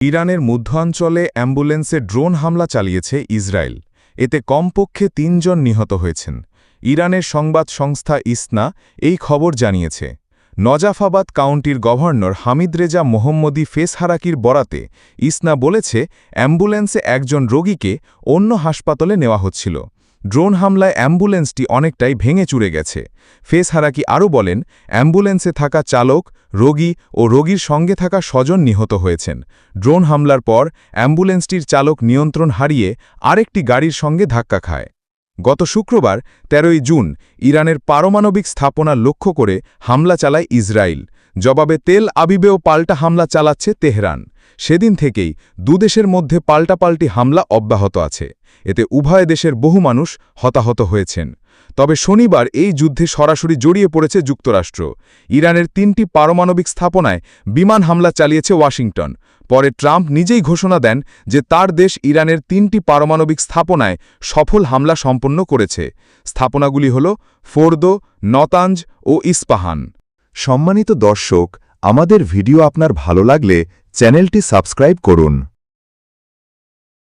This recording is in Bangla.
ইরানের মধ্যাঞ্চলে অ্যাম্বুলেন্সে ড্রোন হামলা চালিয়েছে ইসরায়েল। এতে কমপক্ষে তিনজন নিহত হয়েছেন। ইরানের সংবাদ সংস্থা ইসনা এই খবর জানিয়েছে। নজাফাবাদ কাউন্টির গভর্নর হামিদ রেজা মোহাম্মদী ফেসহারাকির বরাতে ইসনা বলেছে, অ্যাম্বুলেন্সে একজন রোগীকে অন্য হাসপাতালে নেওয়া হচ্ছিল। ড্রোন হামলায় অ্যাম্বুলেন্সটি অনেকটাই ভেঙে চুরে গেছে। ফেসহারাকি আরও বলেন, অ্যাম্বুলেন্সে থাকা চালক, রোগী ও রোগীর সঙ্গে থাকা স্বজন নিহত হয়েছেন। ড্রোন হামলার পর অ্যাম্বুলেন্সটির চালক নিয়ন্ত্রণ হারিয়ে আরেকটি গাড়ির সঙ্গে ধাক্কা খায়। গত শুক্রবার ১৩ই জুন, ইরানের পারমাণবিক স্থাপনা লক্ষ্য করে হামলা চালায় ইসরায়েল। জবাবে তেল আবিবেও পাল্টা হামলা চালাচ্ছে তেহরান। সেদিন থেকেই দুদেশের মধ্যে পাল্টাপাল্টি হামলা অব্যাহত আছে। এতে উভয় দেশের বহু মানুষ হতাহত হয়েছেন। তবে শনিবার এই যুদ্ধে সরাসরি জড়িয়ে পড়েছে যুক্তরাষ্ট্র। ইরানের তিনটি পারমাণবিক স্থাপনায় বিমান হামলা চালিয়েছে ওয়াশিংটন। পরে ট্রাম্প নিজেই ঘোষণা দেন যে তার দেশ ইরানের তিনটি পারমাণবিক স্থাপনায় সফল হামলা সম্পন্ন করেছে। স্থাপনাগুলি হল ফোর্দো, নতাঞ্জ ও ইস্পাহান। সম্মানিত দর্শক, আমাদের ভিডিও আপনার ভালো লাগলে চ্যানেলটি সাবস্ক্রাইব করুন।